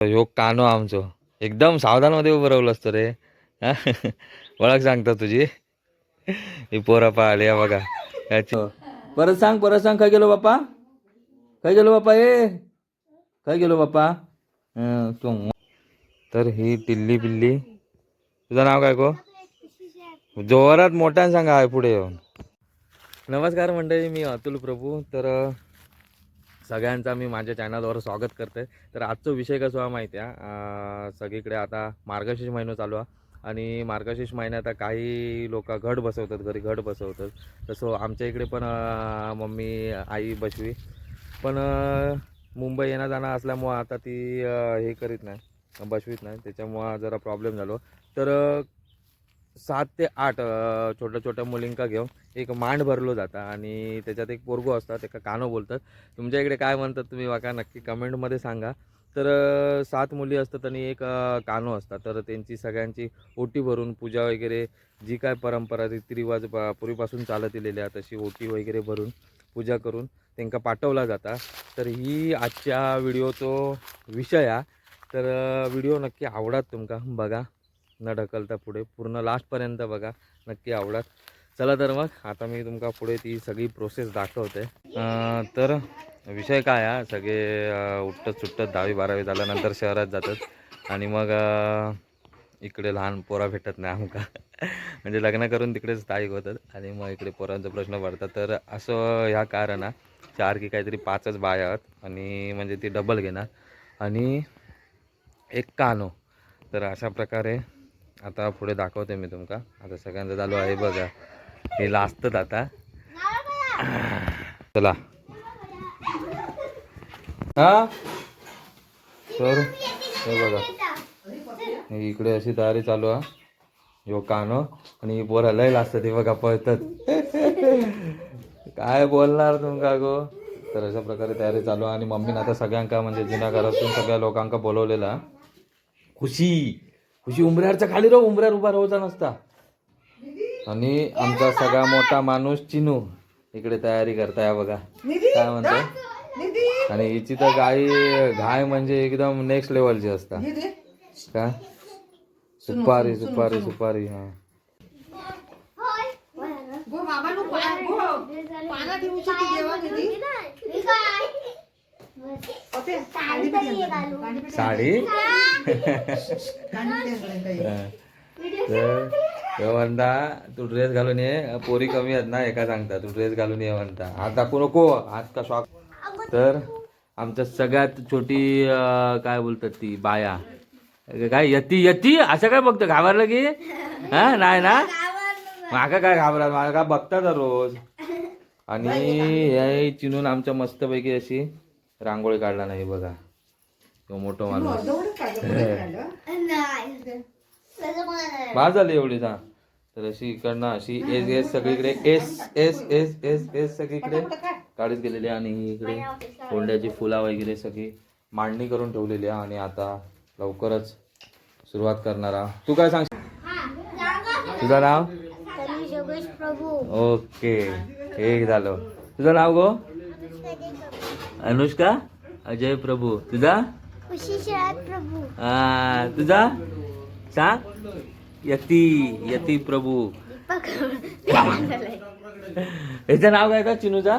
ह्यो कानो आमचो. एकदम सावधानमध्ये उभं राहिलं असतं रे. हा? ओळख सांगता तुझी. ही पोरं पाहिले या बघा. याची परत सांग परत सांग. काय गेलो बाप्पा? काय गेलो बाप्पा ए काय गेलो बाप्पा? हं, तू तर ही टिल्ली पिल्ली. तुझं नाव काय गो? जोरात मोठ्यानं सांगा आहे पुढे येऊन. नमस्कार मंडळी मी अतुल प्रभू. तर सगळ्यांचा मी माझ्या चॅनलवर स्वागत करते तर आजचा विषय कसं हा माहिती आहे सगळीकडे आता मार्गशीर्ष महिना चालू आहे. आणि मार्गशीर्ष महिन्यात काही लोक घट बसवतात घरी घट बसवतात. तसं आमच्या इकडे पण मम्मी आई बसवी पण मुंबई येणं जाणं असल्यामुळं आता ती हे करीत नाही बसवीत नाही. त्याच्यामुळं जरा प्रॉब्लेम झालो. तर सात ते आठ छोट्या छोट्या मुलींका घेऊन एक मांड भरलो जाता आणि त्याच्यात एक पोरगो असतात एका कानो बोलतात. तुमच्या इकडे काय म्हणतात तुम्ही वाका नक्की कमेंटमध्ये सांगा. तर सात मुली असतात आणि एक कानो असतात. तर त्यांची सगळ्यांची ओटी भरून पूजा वगैरे जी काय परंपरा रीतिरिवाज पूर्वीपासून चालत येलेली आहे तशी ओटी वगैरे भरून पूजा करून त्यांना पाठवला जाता. तर ही आजच्या व्हिडिओचो विषय आहे तर व्हिडिओ नक्की आवडात तुमका बघा. न ढकलता पुढे. पूर्ण लास्टपर्यंत बघा. नक्की आवडत. चला तर मग आता मी तुमका पुढे ती सगळी प्रोसेस दाखवते. तर विषय काय हा? सगळे उठत सुटत दहावी बारावी झाल्यानंतर शहरात जातात. आणि मग इकडे लहान पोरा भेटत नाही आमका. म्हणजे लग्न करून तिकडेच स्थायिक होतात. आणि मग इकडे पोरांचा प्रश्न पडतात. तर असं ह्या कारण चार की काहीतरी पाचच बाया आहेत. आणि म्हणजे ती डबल घेणार. आणि एक कानो. तर अशा प्रकारे आता पुढे दाखवते मी तुमका. आता सगळ्यांचं चालू आहे बघा. हे लाजतात आता. चला. हा? तर हे बघा. इकडे अशी तयारी चालू आहे यो कानो. आणि बोरा पोरं लय लाजतात हे बघा पळतात. काय बोलणार तुमका गो? तर अशा प्रकारे तयारी चालू आहे. आणि मम्मीनं आता सगळ्यांका म्हणजे जुन्या घरातून सगळ्या लोकांका बोलवलेला खुशी. खुशी उंबऱ्यावरच्या खाली राहू उंबऱ्यावर उभा राहायचा नसता. आणि आमचा सगळा मोठा माणूस चिनू इकडे तयारी करताय बघा. काय म्हणतो आणि हिची तर गाई गाय म्हणजे एकदम नेक्स्ट लेवलची असता. का? सुपारी सुपारी सुपारी हा. गो बाबा नु पान साडी हा. म्हणता तू ड्रेस घालून ये. पोरी कमी आहेत ना एका सांगता. तू ड्रेस घालून ये म्हणता हात दाखवू नको. हात का शॉक तर आमच्या सगळ्यात छोटी काय बोलतात ती बाया. काय यती यती? असं काय बघतो? घाबरलं की? हा नाही ना? माका काय घाबरत मला काय बघता रोज आणि हे चिनून आमच्या मस्तपैकी अशी रांगोळी काढला नाही बघा. तो मोठो माणूस. बाद झाली एवढी ना तर अशी इकडनं अशी एस एस सगळीकडे S S S S S सगळीकडे काढत गेलेली आहे आणि इकडे कोंड्याची फुला वगैरे सगळी मांडणी करून ठेवलेली आहे आणि आता लवकरच सुरुवात करणार तू काय सांगशील तुझं नाव? ओके एक झालं. तुझं नाव गो? अनुष्का? अजय प्रभू. तुझा? प्रभू. आ, तुझा? सांग यती यती प्रभू. याचं नाव काय का चिनूचा?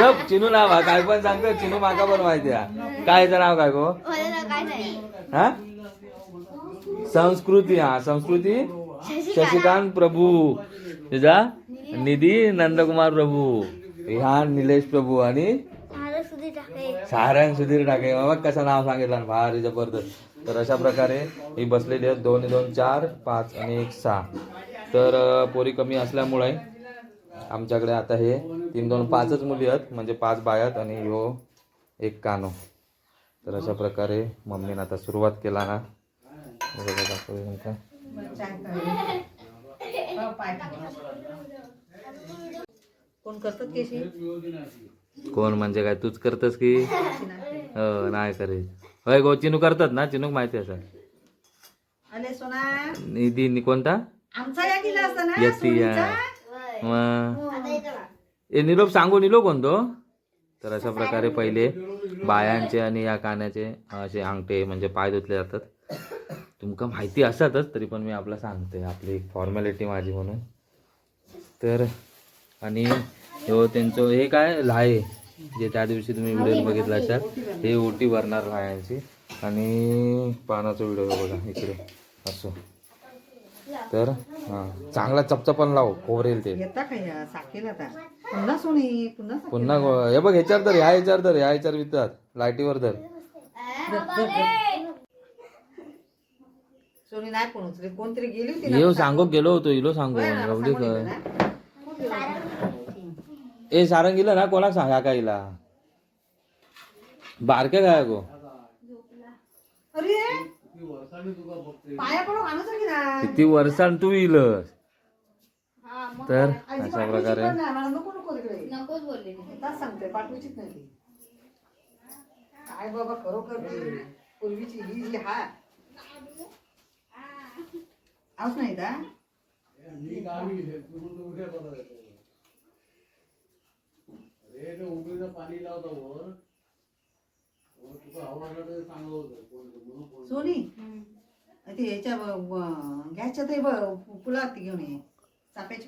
गप चिनू नाव हा. काय पण सांगतो चिनू माका पण माहिती आहे. काय याचं नाव काय गो? हा? संस्कृती हा संस्कृती? शशिकांत प्रभू. तुझा? निधी नंदकुमार प्रभू. ह्या निलेश प्रभू आणि टाके सारंग सुधीर ठाके बघ कसं नाव सांगितलं? भारी जबरदस्त. तर अशा प्रकारे ही बसलेली आहेत दोन दोन चार पाच आणि एक सहा. तर पोरी कमी असल्यामुळे आमच्याकडे आता हे तीन दोन पाचच मुली आहेत. म्हणजे पाच बायात आणि ह्यो एक कानो. तर अशा प्रकारे मम्मीनं आता सुरुवात केला ना. हे तुमका. कोण करतात केशी कोण म्हणजे काय तूच करतस की? हो नाही करीत. होय गो चिनू करतात ना? चिनूक माहिती असं अले सोना. निधी नि- कोणता? आमचा या किल्ला असता ना यती या सोनीचा. मग ए निरोप सांगू निलो कोणतो तर अशा प्रकारे पहिले बायांचे आणि या कानाचे असे अंगठे म्हणजे पाय धुतले जातात. तुमका माहिती असतातच तरी पण मी आपला सांगते. आपली एक फॉर्मॅलिटी माझी म्हणून. तर आणि हो त्यांचं हे काय लाहे जे त्या दिवशी तुम्ही व्हिडिओ बघितला असाल हे ओटी भरणार लाह्यांची. आणि पानाचा व्हिडिओ बघा इकडे असं. तर हां चांगला चपचपण लाव खोबरेल ते. पुन्हा हे बघ ह्याच्यावर तर ह्या ह्याच्यावर तर ह्या ह्याच्यावर विकतात लाईटीवर तर येऊ सांगो गेलो होतो इलो सांगो. होय ए सारंगीला ना कोणाक सांगा काहीला? बारके काय गो? अरे पाया पडून आणू की ना. किती वर्षान तू इलस. तर अशा प्रकारे. पण नाही, मला नको नको तिकडे. ती नाही का सोनी ते ह्याच्या गॅसच्या ते फुलात घेऊन ये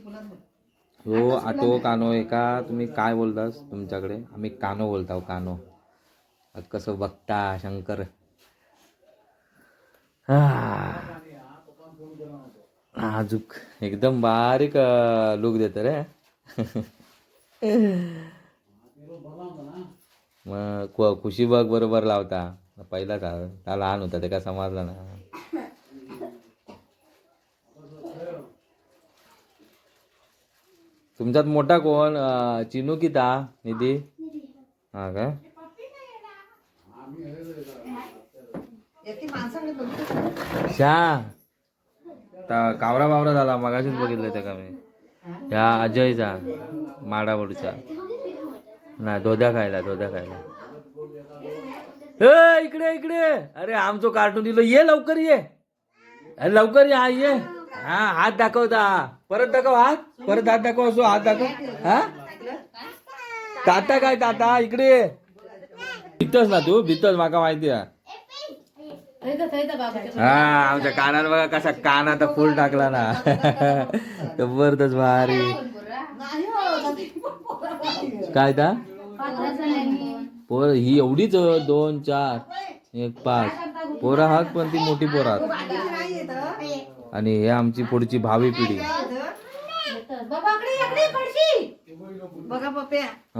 फुलात बघ. हो आटो कानो आहे का तुम्ही काय बोलतास तुमच्याकडे आम्ही कानो बोलताव कानो आता कसं बघता शंकर हा. नाजूक. एकदम बारीक लुक देत रे. मग खुशी बघ बरोबर लावता. पहिला का त्या लहान होता ते काय समजला ना. तुमच्यात मोठा कोण चिनू की ता निधी? हा काय याची आता कावरा बावरा झाला मगाशीच बघितलं त्या का मी? ह्या अजयचा माडावडचा नाही दोध्या खायला दोध्या खायला. ए इकडे इकडे. अरे आमचं कार्टून दिलं. ये लवकर ये. अरे लवकर ये हा ये. हा हात दाखवता परत दाखव हात. परत हात दाखव असो हात दाखव. हा? ताता काय ताता इकडे भीतच भितस ना तू भितस माका माहिती आहे. हा आमच्या कानात बघा कसा कान आता फुल टाकला ना. जबरदस्त भारी. नाही हो, काय ता? पोर ही एवढीच दोन चार एक पाच. पोरा हात पण ती मोठी पोर हात. बाकीची नाही येत आणि हे आमची पुढची भावी पिढी.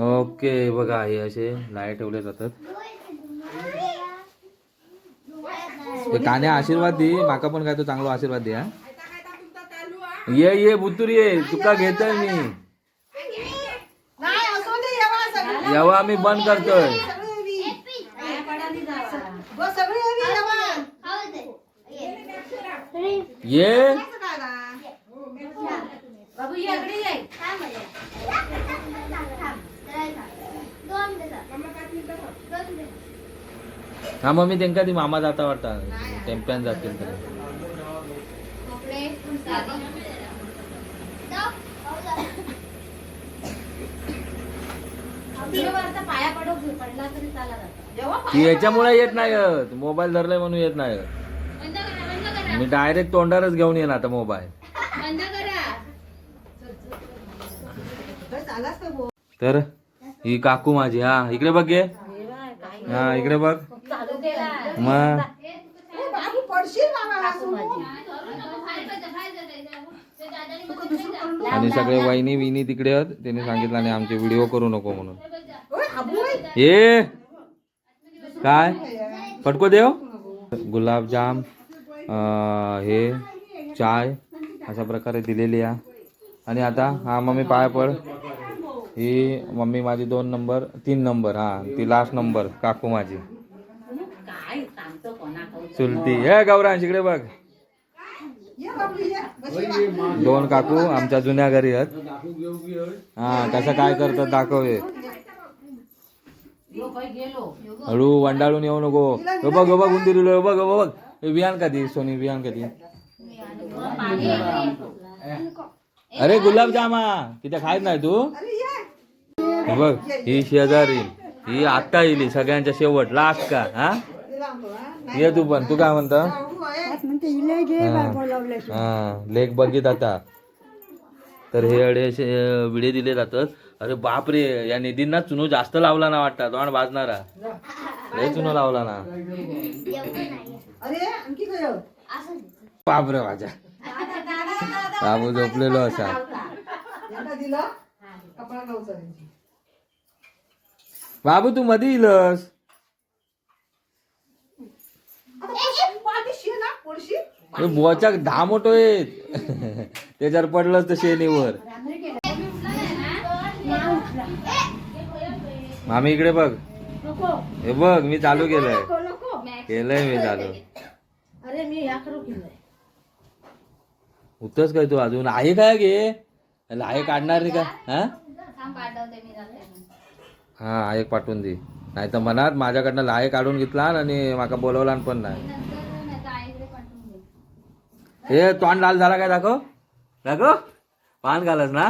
ओके बघा हे असे लाइट ठेवले जातात. काने आशीर्वाद दे माका पण काय तो चांगला आशीर्वाद दे हा. ये ये बुतूर ये तुका घेतोय मी. नाही असू दे येवा आम्ही बंद करतोय. ये. असं काय ना? हा मग मी त्यांका ती मामा जाता वाटता. टेम्प्यान जातील तर ती याच्यामुळे येत नाही मोबाईल धरलाय म्हणून येत नाही. मी डायरेक्ट तोंडारच घेऊन येईन आता मोबाईल. तर ही काकू माझी हा इकडे बघ घे हा इकडे बघ. मग? ए. आणि सगळे वहिनी विनी तिकडे आहेत. त्यांनी सांगितलं आणि आमचे व्हिडिओ करू नको म्हणून. ये. काय? पटको देव. गुलाबजाम अं, हे चाय अशा प्रकारे दिलेली आहे आणि आता हा मम्मी पाय पड. ही मम्मी माझी दोन नंबर तीन नंबर हा ती लास्ट नंबर काकू माझी. चुलती. हे गौरांश इकडे बघ. दोन काकू आमच्या जुन्या घरी आहेत. हा कसं काय करतात दाखव हळू वंडाळून येऊ नको. बघ बघ उंदीर बघ बघ. हे विहान कधी सोनी विहान कधी अरे गुलाबजामा किती खायत नाही तू? बघ ही शेजारी. ही आत्ता येईल सगळ्यांच्या शेवट लास्ट का हा? ये तू पण तू काय म्हणता? हा. लेख बघित आता. तर हे अडे असे विडे दिले जातात. अरे बापरे या निधींना चुनो जास्त लावला ना वाटतं. तोंड भाजणारा लय चुनो लावला ना. बापरे माझ्या. बाबू झोपलेलो असा. बाबू तू मध्ये इलस. दहा मोठो येत त्याच्यावर पडलंच तर शेनीवर मामी इकडे बघ. हे बघ मी चालू केलंय. केलंय मी चालू. अरे मी काय तू अजून? आहे काय गे? आहे काढणार नाही का? हा? हा आहे पाठवून दे. नाही तर मनात माझ्याकडनं लाहे काढून घेतला आणि माका बोलवला पण नाही. हे तोंड लाल झाला काय दाखव? दाखव? पान घालस ना.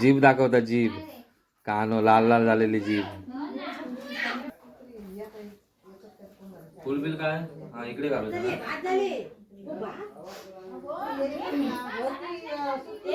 जीभ दाखवता जीभ. कानो लाल लाल झालेली जीभ. फुलबिल काय? हा इकडे घालू त्याला.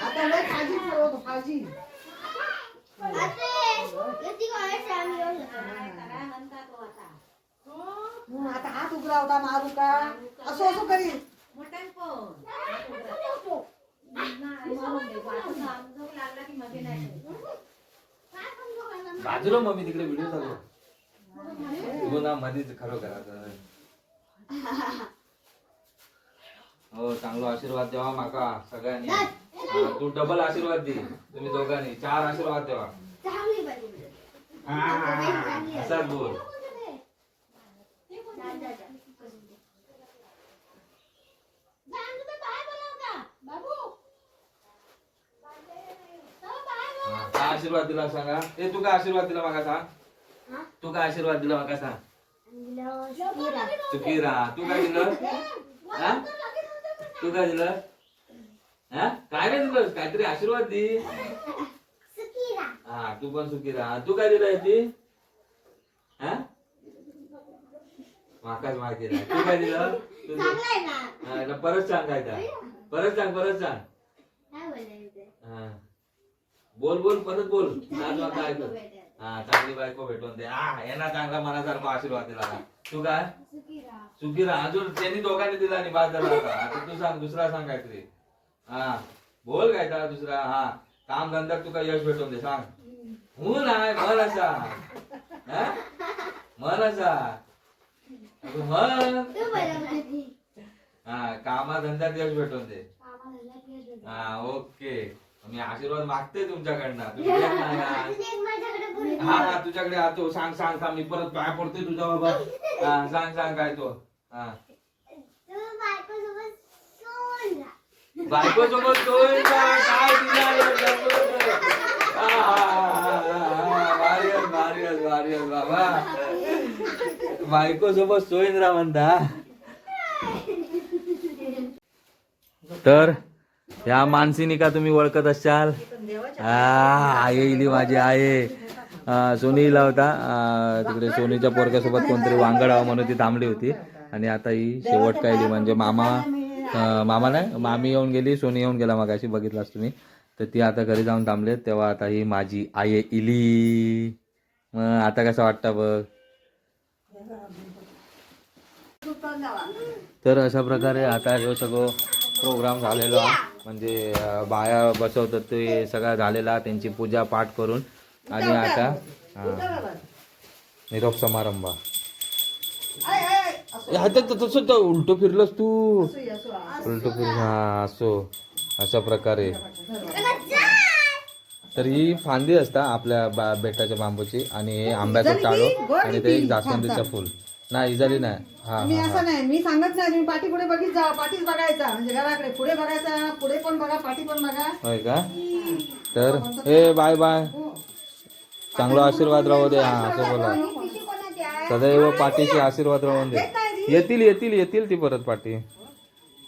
आता लय काळजी करतो काळजी हं, आता हात उघडा होता मारू का असं असं करी बाजूला मम्मी तिकडे व्हिडिओ चालू तू ना मध्येच खरं करा हो चांगला आशीर्वाद द्यावा माका सगळ्यांनी. तू डबल आशीर्वाद दे. तुम्ही दोघांनी. चार आशीर्वाद द्यावा. असाच बोल हा, काय आशीर्वाद दिला सांगा. ए तू काय आशीर्वाद दिला माका सांग तू काय आशीर्वाद दिला माका सांग चुकी राहा तू काय दिलं? हा? तू काय दिलं? हा? काय नाही दिलं? काहीतरी आशीर्वाद दे. हा तू पण सुखी राहा तू काय दिलं ती? हा? माकाच माहिती नाही तू काय दिलं? तुझं परत सांग काय परत सांग परत सांग. हा. बोल बोल परत बोल. ऐकू हा चांगली बायको भेटून दे. हा यांना चांगला मनासारखा आशीर्वाद दिला? तू काय? सुखी राहा अजून त्यांनी दोघांनी दिला आणि बाद झाला होता. आता तू सांग दुसरा सांग काहीतरी. हा. बोल काय त्याला दुसरा. हा. काम धंद्यात तुका यश भेटून दे सांग. हो नाही मन असा. हा? मन असा. अगं मन. हा कामा धंद्यात यश भेटून दे. हा ओके. मी आशीर्वाद मागते तुमच्याकडनं. तुम्ही देत नाही ना. हा हा तुझ्याकडे आतो. सांग सांग सांग. मी परत पाय पडतोय तुझ्या बाबा. हा सांग सांग काय तो. हा. बायको सोबत? काय? हा, हा, हा, हा, हा. भारी आहे, भारी आहे, भारी आहे, बाबा. बायको सोबत सोयींद्रा म्हणता. तर या मानसीनी का तुम्ही ओळखत असाल? हा आई माझी आहे. सोनीला सोनी होता. तिकडे सोनीच्या पोरक्यासोबत कोणतरी वांगडावा म्हणून ती थांबली होती. आणि आता ही शेवट कायली म्हणजे मामा. मामा नाही मामी येऊन गेली सोनी येऊन गेला मग अशी बघितलास तुम्ही. तर ती आता घरी जाऊन थांबले तेव्हा आता ही माझी आई इली. मग आता कसं वाटतं बघ? तर अशा प्रकारे आता हे सगळं प्रोग्राम झालेला म्हणजे बाया बसवतात ते सगळं झालेला त्यांची पूजा पाठ करून. आणि आता हा, निरोप समारंभ. तसं उलटं फिरलंस तू. असं असं उलटं फिर हा असो. अशा प्रकारे. तर ही फांदी असता आपल्या बा बेटाच्या बांबूची आणि हे आंब्याचं चाळू आणि ते एक जास्वंदीचं फुल. नाही इजाली नाही. हा मी हा. हा असं नाही मी सांगत नाही तुम्ही पाठी पुढे बघित जा पाठीच बघायचा. म्हणजे घराकडे पुढे बघायचा पुढे पण बघा पाठी पण बघा. होय का? तर ए बाय बाय. चांगला आशीर्वाद राहू दे. हा असं बोला. सदैव पाठीशी आशीर्वाद राहून दे. येतील येतील येतील ती परत पाठी.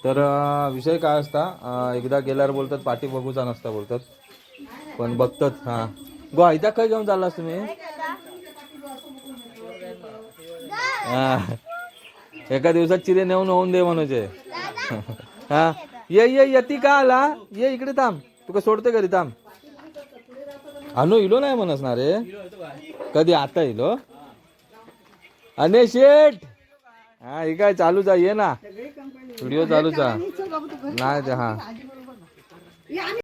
तर अं, विषय काय असता? अं, एकदा गेल्यावर बोलतात पाठी बघूचा नसता बोलतात. पण बघतात हा. गो इथं काय घेऊन चाललास तुम्ही? हा. एका दिवसात चिरे नेऊन होऊन दे म्हणायचे हा. ये ये यती का आला? ये इकडे थांब. तुका सोडते घरी थांब. अनु इलो नाही म्हणस ना रे. कधी आता इलो? अने शेठ! हा हे काय चालूच आहे ये ना. व्हिडिओ चालूच आहे नाही हा.